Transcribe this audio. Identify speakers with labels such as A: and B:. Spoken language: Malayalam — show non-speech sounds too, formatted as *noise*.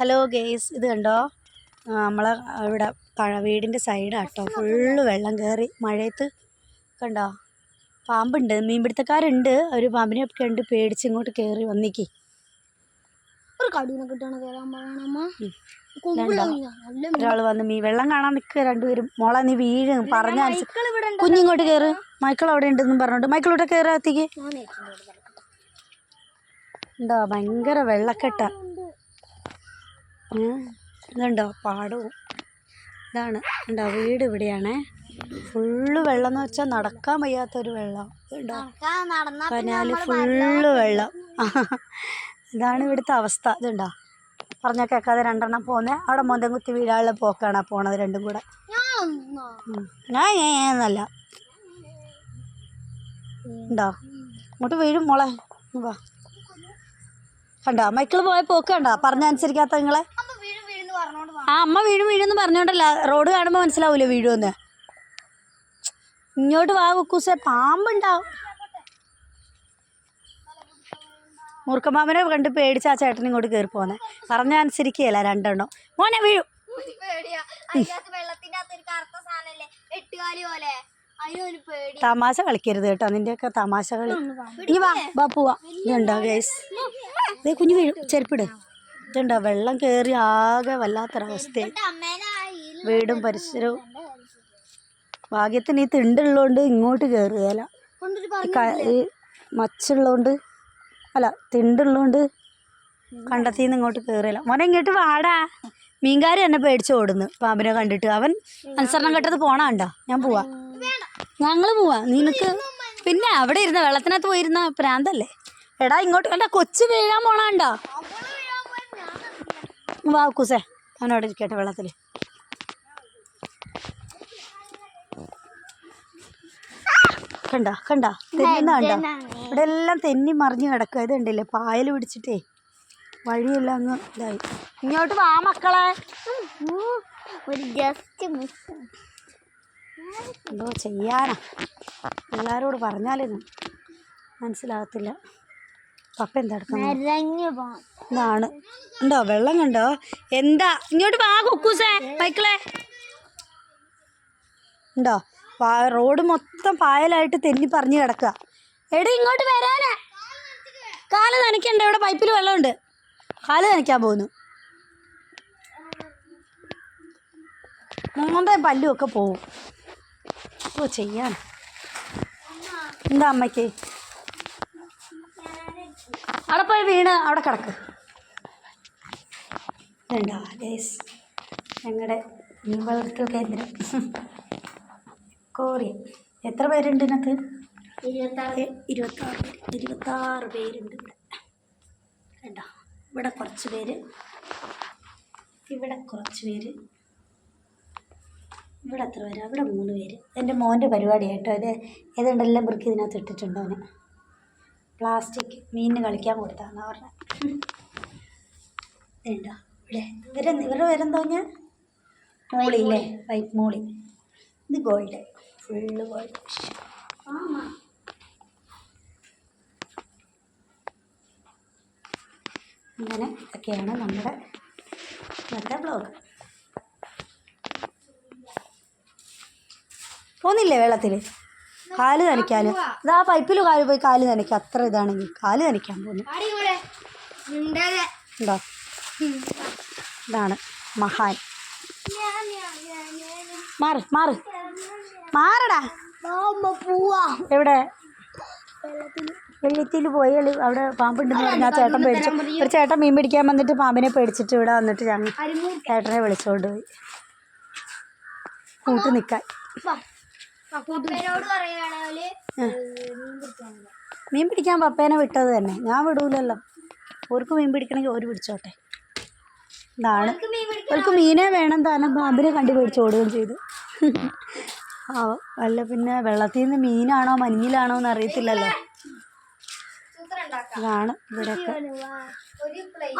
A: ഹലോ ഗേസ് ഇത് കണ്ടോ? നമ്മളെ ഇവിടെ പഴ വീടിന്റെ സൈഡാട്ടോ ഫുള്ള് വെള്ളം കയറി മഴയത്ത്. കണ്ടോ? പാമ്പുണ്ട്. മീൻപിടുത്തക്കാരുണ്ട്. അവർ പാമ്പിനെയൊക്കെ ഉണ്ട് പേടിച്ച് ഇങ്ങോട്ട് കയറി വന്നിക്കി.
B: ഒരു കടീനെ കിട്ടണ.
A: ഒരാൾ വന്ന് മീൻ വെള്ളം കാണാൻ നിൽക്കുക രണ്ടുപേരും. മോളെ നീ വീഴും പറഞ്ഞ. കുഞ്ഞിങ്ങോട്ട് കയറ് മൈക്കിൾ അവിടെ ഉണ്ടെന്നും പറഞ്ഞോണ്ട് മൈക്കിൾ ഇവിടെ കയറാ
B: എന്താ.
A: ഉണ്ടോ? ഭയങ്കര വെള്ളക്കെട്ട. ഇതുണ്ടോ? പാടവും. ഇതാണ്. ഉണ്ടോ വീട് ഇവിടെയാണ്. ഫുള്ള് വെള്ളം എന്ന് വെച്ചാൽ നടക്കാൻ വയ്യാത്തൊരു വെള്ളം.
B: പിന്നെ
A: കനാല് ഫുള്ള് വെള്ളം. *laughs* ഇതാണ് ഇവിടുത്തെ അവസ്ഥ. ഇതുണ്ടോ? പറഞ്ഞ കേൾക്കാതെ രണ്ടെണ്ണം പോകുന്നത് അവിടെ മൊന്തം കുത്തി വീഴാനുള്ള പോക്കാണ് പോണത് രണ്ടും കൂടെ.
B: ഞാൻ
A: എന്നല്ല. ഉണ്ടോ ഇങ്ങോട്ട് വീഴും മോളെ. വാ. കണ്ടോ? മൈക്കിൾ പോയ പോക്ക് കണ്ടോ? പറഞ്ഞനുസരിക്കാത്ത നിങ്ങളെ
B: അമ്മ വീഴും വീഴുന്ന് പറഞ്ഞോണ്ട് വാ.
A: ആ അമ്മ വീഴും വീഴുമെന്ന് പറഞ്ഞോണ്ടല്ല. റോഡ് കാണുമ്പോൾ മനസ്സിലാവൂലേ വീഴുമെന്ന് ഇങ്ങോട്ട് വാ കുക്കൂസെ പാമ്പുണ്ടാവും. മൂർഖമാമനെ കണ്ട് പേടിച്ച് ആ ചേട്ടൻ ഇങ്ങോട്ട് കയറി പോന്നെ. പറഞ്ഞ അനുസരിക്കുകയല്ല രണ്ടെണ്ണം. മോനെ വീഴും. തമാശ കളിക്കരുത് കേട്ടോ. നിന്റെയൊക്കെ തമാശ കളി ഇനി വാ വാ പോവാ. ഇതുണ്ടോ ഗൈസ്? കുഞ്ഞു വീഴും. ചെരുപ്പിട്. ഇതുണ്ടോ? വെള്ളം കയറി ആകെ വല്ലാത്തൊരവസ്ഥയായി. വീടും പരിസരവും. ഭാഗ്യത്തിന് ഈ തിണ്ടുള്ളതുകൊണ്ട് ഇങ്ങോട്ട് കയറുകയല്ല ഈ മച്ചുള്ളതുകൊണ്ട് അല്ല തിണ്ടുള്ളതുകൊണ്ട് കണ്ടെത്തി നിന്ന് ഇങ്ങോട്ട് കയറുകയല്ല മോനെ ഇങ്ങോട്ട് വാടാ. മീൻകാരി എന്നെ പേടിച്ച് ഓടുന്നു. പാമ്പിനെ കണ്ടിട്ട്. അവൻ അനുസരണം കെട്ടത് പോണാണ്ടോ ഞാൻ പോവാ. ഞങ്ങൾ പോവാ. നിനക്ക് പിന്നെ അവിടെ ഇരുന്ന വെള്ളത്തിനകത്ത് പോയിരുന്ന പ്രാന്തല്ലേ? എടാ ഇങ്ങോട്ട് കണ്ട കൊച്ചു വീഴാൻ പോണാണ്ടോ വാ കുസേ. അവനോട് ഇരിക്കട്ടെ വെള്ളത്തിൽ കണ്ട കണ്ട? തെന്നുന്ന കണ്ട? ഇവിടെ എല്ലാം തെന്നി മറിഞ്ഞ് കിടക്കുക ഇത് ഉണ്ടല്ലേ പായൽ പിടിച്ചിട്ടേ വഴിയെല്ലാം അങ്ങ് ഇതായി. ഇങ്ങോട്ട് വാ മക്കളെ.
B: ഒരു ജസ്റ്റ്
A: എന്തോ ചെയ്യാനാ? എല്ലാവരോട് പറഞ്ഞാലും മനസ്സിലാകത്തില്ല. പപ്പ എന്താ ഇതാണ്. ഉണ്ടോ? വെള്ളം കണ്ടോ? എന്താ? ഇങ്ങോട്ട് വാ കുക്കൂസേ. മൈക്കിളെ ഉണ്ടോ? റോഡ് മൊത്തം പായലായിട്ട് തെന്നി പറഞ്ഞു കിടക്കുക എടി ഇങ്ങോട്ട് വരാനാ. കാൽ നനയ്ക്കണ്ട ഇവിടെ പൈപ്പിൽ വെള്ളമുണ്ട്. കാൽ നനയ്ക്കാൻ പോകുന്നു മൂന്നെ പല്ലും ഒക്കെ പോവും. ഓ ചെയ്യാൻ എന്താ അമ്മയ്ക്ക്? അവിടെ പോയി വീണ് അവിടെ കിടക്ക്. ഇതുണ്ടോ ഗേസ് ഞങ്ങളുടെ മീൻ വളർത്തൽ കേന്ദ്രം. കോറി എത്ര പേരുണ്ട് ഇതിനകത്ത്?
B: ഇരുപത്താറ്.
A: ഇരുപത്താറ്. പേര് ഇരുപത്താറ് പേരുണ്ട് ഇവിടെ. കണ്ടോ? ഇവിടെ കുറച്ച് പേര്. ഇവിടെ കുറച്ച് പേര്. ഇവിടെ എത്ര പേര്? അവിടെ മൂന്ന് പേര്. എന്റെ മോന്റെ പരിപാടിയായിട്ടോ ഇത് ഏതുണ്ടെല്ലാം വൃക്ക് ഇതിനകത്ത് ഇട്ടിട്ടുണ്ടോ അവന് പ്ലാസ്റ്റിക് മീനിന് കളിക്കാൻ കൊടുത്താന്ന് ഇതുണ്ടോ ഇവിടെ. ഇവരെ ഇവരുടെ പേരെന്തോ ഞാൻ മോളി അല്ലേ വൈറ്റ് മോളി. ഇത് ഗോൾഡ് ഫുള്ള് ഗോൾഡ് അങ്ങനെ ഒക്കെയാണ് നമ്മുടെ ഇന്നത്തെ ബ്ലോഗ് പോന്നില്ലേ വെള്ളത്തിൽ കാൽ നനയ്ക്കാൻ. ഇതാ പൈപ്പിൽ കാൽ പോയി കാൽ നനയ്ക്കുക അത്ര ഇതാണെങ്കിൽ കാൽ നനയ്ക്കാൻ പോകുന്നു. ഉണ്ടോ? ഇതാണ് മഹാൻ. മാറ് മാറ്. മാറടാ. എവിടെ? വെള്ളത്തിൽ പോയി അവിടെ പാമ്പുണ്ടെന്ന് പറഞ്ഞാൽ ആ ചേട്ടൻ പേടിച്ചു. ഒരു ചേട്ടൻ മീൻ പിടിക്കാൻ വന്നിട്ട് പാമ്പിനെ പേടിച്ചിട്ട് ഇവിടെ വന്നിട്ട് ഞങ്ങൾ ചേട്ടനെ വിളിച്ചുകൊണ്ട് പോയി. കൂട്ട് നിൽക്കാൻ
B: പറയുകയാണെങ്കിൽ
A: മീൻ പിടിക്കാൻ പപ്പേനെ വിട്ടത് തന്നെ. ഞാൻ വിടൂലല്ലോ. ഓർക്ക് മീൻ പിടിക്കണമെങ്കിൽ ഓര് പിടിച്ചോട്ടെ. ഇതാണ്. അവർക്ക് മീനെ വേണം താനും പാമ്പിനെ കണ്ടു പിടിച്ചോടുകയും ചെയ്തു. ആ അല്ല പിന്നെ വെള്ളത്തിൽ നിന്ന് മീനാണോ മഞ്ഞിലാണോ എന്ന് അറിയത്തില്ലല്ലോ. ഇതാണ് ഇവിടെയൊക്കെ.
B: പ്ലേറ്റ്